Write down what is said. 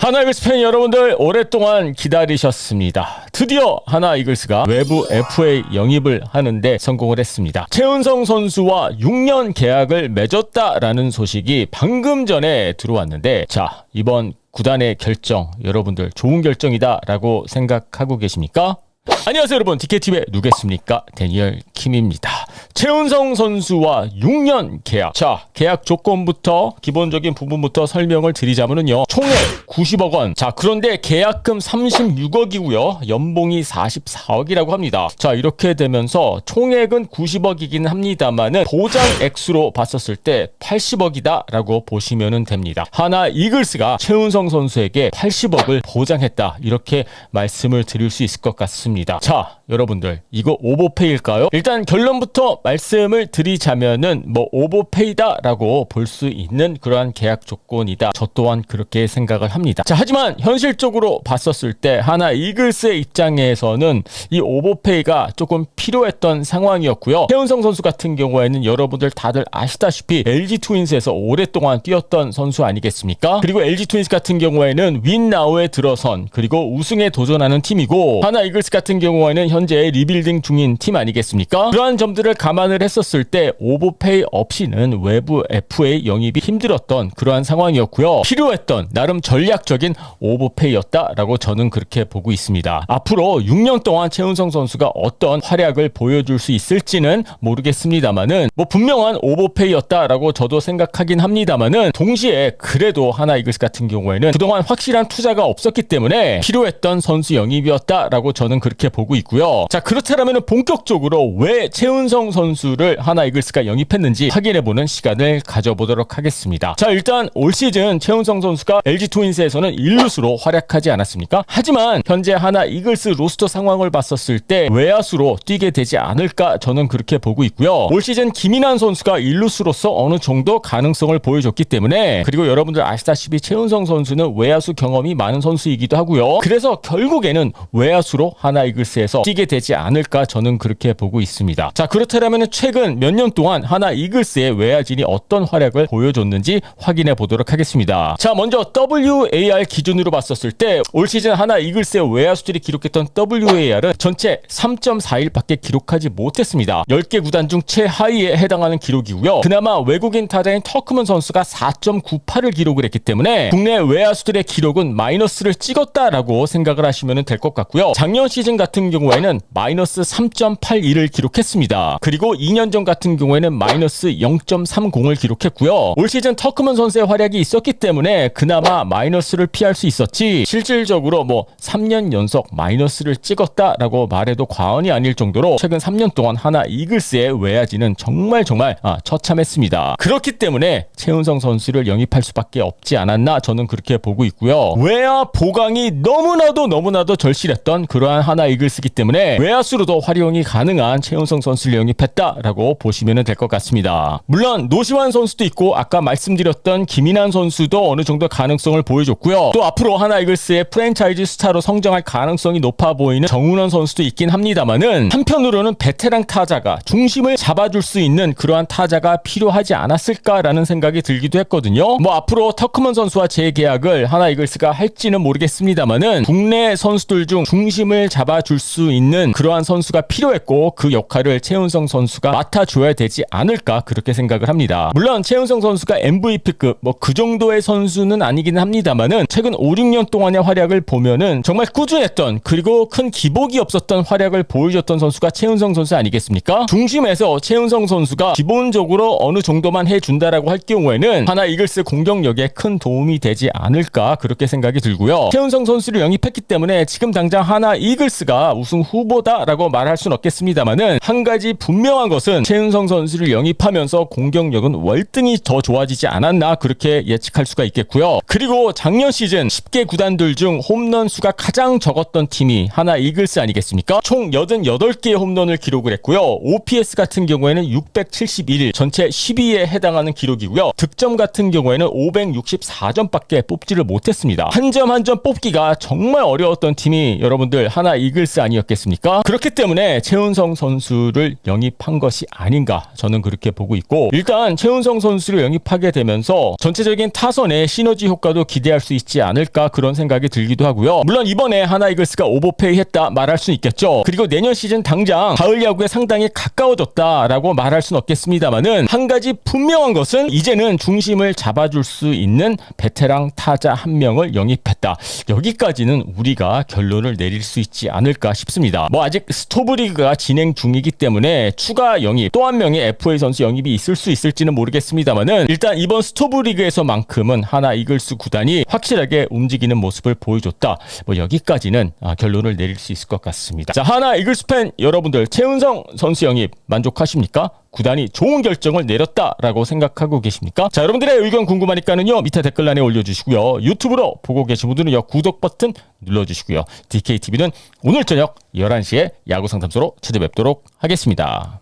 하나 이글스 팬 여러분들 오랫동안 기다리셨습니다. 드디어 하나 이글스가 외부 FA 영입을 하는데 성공을 했습니다. 최은성 선수와 6년 계약을 맺었다라는 소식이 방금 전에 들어왔는데 자 이번 구단의 결정 여러분들 좋은 결정이다라고 생각하고 계십니까? 안녕하세요 여러분. DKTV의 누겠습니까? 데니얼 킴입니다. 최은성 선수와 6년 계약. 자 계약 조건부터 기본적인 부분부터 설명을 드리자면요. 총액 90억 원자 그런데 계약금 36억이고요. 연봉이 44억이라고 합니다. 자 이렇게 되면서 총액은 90억이긴 합니다만은 보장 액수로 봤었을 때 80억이다 라고 보시면 됩니다. 하나 이글스가 최은성 선수에게 80억을 보장했다. 이렇게 말씀을 드릴 수 있을 것 같습니다 자, 여러분들, 이거 오버페이일까요? 일단 결론부터 말씀을 드리자면은 뭐 오버페이다라고 볼 수 있는 그러한 계약 조건이다. 저 또한 그렇게 생각을 합니다. 자, 하지만 현실적으로 봤었을 때 하나 이글스의 입장에서는 이 오버페이가 조금 필요했던 상황이었고요. 최은성 선수 같은 경우에는 여러분들 다들 아시다시피 LG 트윈스에서 오랫동안 뛰었던 선수 아니겠습니까? 그리고 LG 트윈스 같은 경우에는 윈나우에 들어선 그리고 우승에 도전하는 팀이고 하나 이글스 같은 경우에는 현재 리빌딩 중인 팀 아니겠습니까? 그러한 점들을 감안을 했었을 때 오버페이 없이는 외부 FA 영입이 힘들었던 그러한 상황이었고요. 필요했던 나름 전략적인 오버페이였다라고 저는 그렇게 보고 있습니다. 앞으로 6년 동안 최은성 선수가 어떤 활약을 보여줄 수 있을지는 모르겠습니다만은 뭐 분명한 오버페이였다라고 저도 생각하긴 합니다만은 동시에 그래도 하나 이글스 같은 경우에는 그동안 확실한 투자가 없었기 때문에 필요했던 선수 영입이었다라고 저는 그렇게 보고 있고요. 자 그렇다면 본격적으로 왜 최은성 선수를 하나 이글스가 영입했는지 확인해보는 시간을 가져보도록 하겠습니다. 자 일단 올 시즌 최은성 선수가 LG 트윈스에서는 1루수로 활약하지 않았습니까? 하지만 현재 하나 이글스 로스터 상황을 봤었을 때 외야수로 뛰게 되지 않을까 저는 그렇게 보고 있고요. 올 시즌 김인환 선수가 1루수로서 어느 정도 가능성을 보여줬기 때문에 그리고 여러분들 아시다시피 최은성 선수는 외야수 경험이 많은 선수이기도 하고요. 그래서 결국에는 외야수로 하나 이글스 에서 뛰게 되지 않을까 저는 그렇게 보고 있습니다. 자 그렇다면 최근 몇 년 동안 하나 이글스의 외야진이 어떤 활약을 보여줬는지 확인해 보도록 하겠습니다. 자 먼저 WAR 기준으로 봤었을 때 올 시즌 하나 이글스의 외야수들이 기록했던 WAR은 전체 3.41밖에 기록하지 못했습니다. 10개 구단 중 최하위에 해당하는 기록이고요. 그나마 외국인 타자인 터크먼 선수가 4.98을 기록을 했기 때문에 국내 외야수들의 기록은 마이너스를 찍었다라고 생각을 하시면 될 것 같고요. 작년 시즌 같은 경우에는 마이너스 3.81을 기록했습니다. 그리고 2년 전 같은 경우에는 마이너스 0.30을 기록했고요. 올 시즌 터크먼 선수의 활약이 있었기 때문에 그나마 마이너스를 피할 수 있었지 실질적으로 뭐 3년 연속 마이너스를 찍었다라고 말해도 과언이 아닐 정도로 최근 3년 동안 하나 이글스의 외야지는 정말 정말 아, 처참했습니다. 그렇기 때문에 최은성 선수를 영입할 수밖에 없지 않았나 저는 그렇게 보고 있고요. 외야 보강이 너무나도 너무나도 절실했던 그러한 하나 이글스 기 때문에 외야수로도 활용이 가능한 최은성 선수를 영입했다라고 보시면 될 것 같습니다. 물론 노시환 선수도 있고 아까 말씀드렸던 김인환 선수도 어느 정도 가능성을 보여줬고요. 또 앞으로 하나 이글스의 프랜차이즈 스타로 성장할 가능성이 높아 보이는 정훈원 선수도 있긴 합니다만은 한편으로는 베테랑 타자가 중심을 잡아줄 수 있는 그러한 타자가 필요하지 않았을까라는 생각이 들기도 했거든요. 뭐 앞으로 터크먼 선수와 재계약을 하나 이글스가 할지는 모르겠습니다만은 국내 선수들 중 중심을 잡아줄 수 있는 그러한 선수가 필요했고 그 역할을 최은성 선수가 맡아줘야 되지 않을까 그렇게 생각을 합니다. 물론 최은성 선수가 MVP급 뭐 그 정도의 선수는 아니긴 합니다만은 최근 5, 6년 동안의 활약을 보면은 정말 꾸준했던 그리고 큰 기복이 없었던 활약을 보여줬던 선수가 최은성 선수 아니겠습니까? 중심에서 최은성 선수가 기본적으로 어느 정도만 해준다라고 할 경우에는 하나 이글스 공격력에 큰 도움이 되지 않을까 그렇게 생각이 들고요. 최은성 선수를 영입했기 때문에 지금 당장 하나 이글스가 우승 후보다라고 말할 수는 없겠습니다만은 한 가지 분명한 것은 최은성 선수를 영입하면서 공격력은 월등히 더 좋아지지 않았나 그렇게 예측할 수가 있겠고요. 그리고 작년 시즌 10개 구단들 중 홈런 수가 가장 적었던 팀이 하나 이글스 아니겠습니까? 총 88개의 홈런을 기록을 했고요. OPS 같은 경우에는 671, 전체 12위에 해당하는 기록이고요. 득점 같은 경우에는 564점밖에 뽑지를 못했습니다. 한 점 한 점 뽑기가 정말 어려웠던 팀이 여러분들 하나 이글스 이글스 아니었겠습니까? 그렇기 때문에 최은성 선수를 영입한 것이 아닌가 저는 그렇게 보고 있고 일단 최은성 선수를 영입하게 되면서 전체적인 타선의 시너지 효과도 기대할 수 있지 않을까 그런 생각이 들기도 하고요. 물론 이번에 하나 이글스가 오버페이 했다 말할 수 있겠죠. 그리고 내년 시즌 당장 가을 야구에 상당히 가까워졌다라고 말할 수는 없겠습니다만은 한 가지 분명한 것은 이제는 중심을 잡아줄 수 있는 베테랑 타자 한 명을 영입했다. 여기까지는 우리가 결론을 내릴 수 있지 않을까 싶습니다. 뭐 아직 스토브 리그가 진행 중이기 때문에 추가 영입 또 한 명의 FA 선수 영입이 있을 수 있을지는 모르겠습니다만은 일단 이번 스토브 리그에서만큼은 하나 이글스 구단이 확실하게 움직이는 모습을 보여줬다. 뭐 여기까지는 아, 결론을 내릴 수 있을 것 같습니다. 자 하나 이글스 팬 여러분들 최은성 선수 영입 만족하십니까? 구단이 좋은 결정을 내렸다라고 생각하고 계십니까? 자, 여러분들의 의견 궁금하니까는요, 밑에 댓글란에 올려주시고요. 유튜브로 보고 계신 분들은 요, 구독 버튼 눌러주시고요. DKTV는 오늘 저녁 11시에 야구 상담소로 찾아뵙도록 하겠습니다.